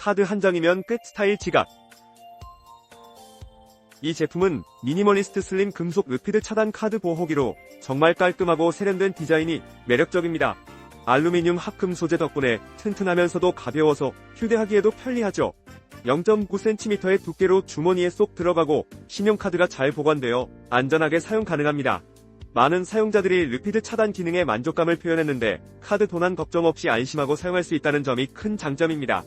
카드 한 장이면 끝 스타일 지갑. 이 제품은 미니멀리스트 슬림 금속 르피드 차단 카드 보호기로 정말 깔끔하고 세련된 디자인이 매력적입니다. 알루미늄 합금 소재 덕분에 튼튼하면서도 가벼워서 휴대하기에도 편리하죠. 0.9cm의 두께로 주머니에 쏙 들어가고 신용카드가 잘 보관되어 안전하게 사용 가능합니다. 많은 사용자들이 르피드 차단 기능에 만족감을 표현했는데 카드 도난 걱정 없이 안심하고 사용할 수 있다는 점이 큰 장점입니다.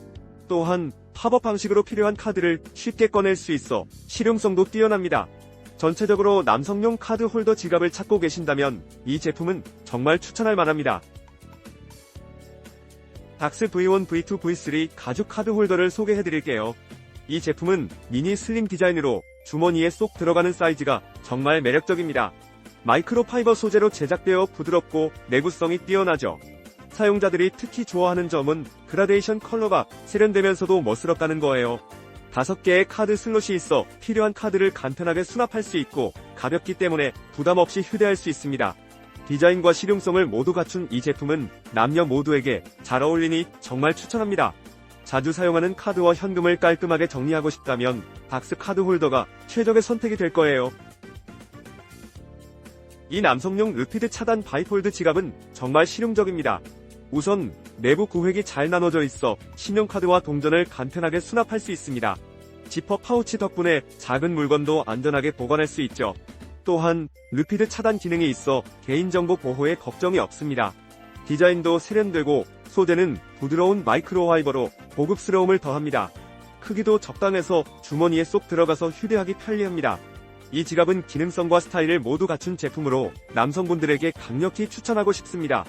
또한 팝업 방식으로 필요한 카드를 쉽게 꺼낼 수 있어 실용성도 뛰어납니다. 전체적으로 남성용 카드 홀더 지갑을 찾고 계신다면 이 제품은 정말 추천할 만합니다. 닥스 V1, V2, V3 가죽 카드 홀더를 소개해드릴게요. 이 제품은 미니 슬림 디자인으로 주머니에 쏙 들어가는 사이즈가 정말 매력적입니다. 마이크로파이버 소재로 제작되어 부드럽고 내구성이 뛰어나죠. 사용자들이 특히 좋아하는 점은 그라데이션 컬러가 세련되면서도 멋스럽다는 거예요. 다섯 개의 카드 슬롯이 있어 필요한 카드를 간편하게 수납할 수 있고 가볍기 때문에 부담 없이 휴대할 수 있습니다. 디자인과 실용성을 모두 갖춘 이 제품은 남녀 모두에게 잘 어울리니 정말 추천합니다. 자주 사용하는 카드와 현금을 깔끔하게 정리하고 싶다면 닥스 카드 홀더가 최적의 선택이 될 거예요. 이 남성용 르피드 차단 바이폴드 지갑은 정말 실용적입니다. 우선 내부 구획이 잘 나눠져 있어 신용카드와 동전을 간편하게 수납할 수 있습니다. 지퍼 파우치 덕분에 작은 물건도 안전하게 보관할 수 있죠. 또한 르피드 차단 기능이 있어 개인정보 보호에 걱정이 없습니다. 디자인도 세련되고 소재는 부드러운 마이크로 화이버로 고급스러움을 더합니다. 크기도 적당해서 주머니에 쏙 들어가서 휴대하기 편리합니다. 이 지갑은 기능성과 스타일을 모두 갖춘 제품으로 남성분들에게 강력히 추천하고 싶습니다.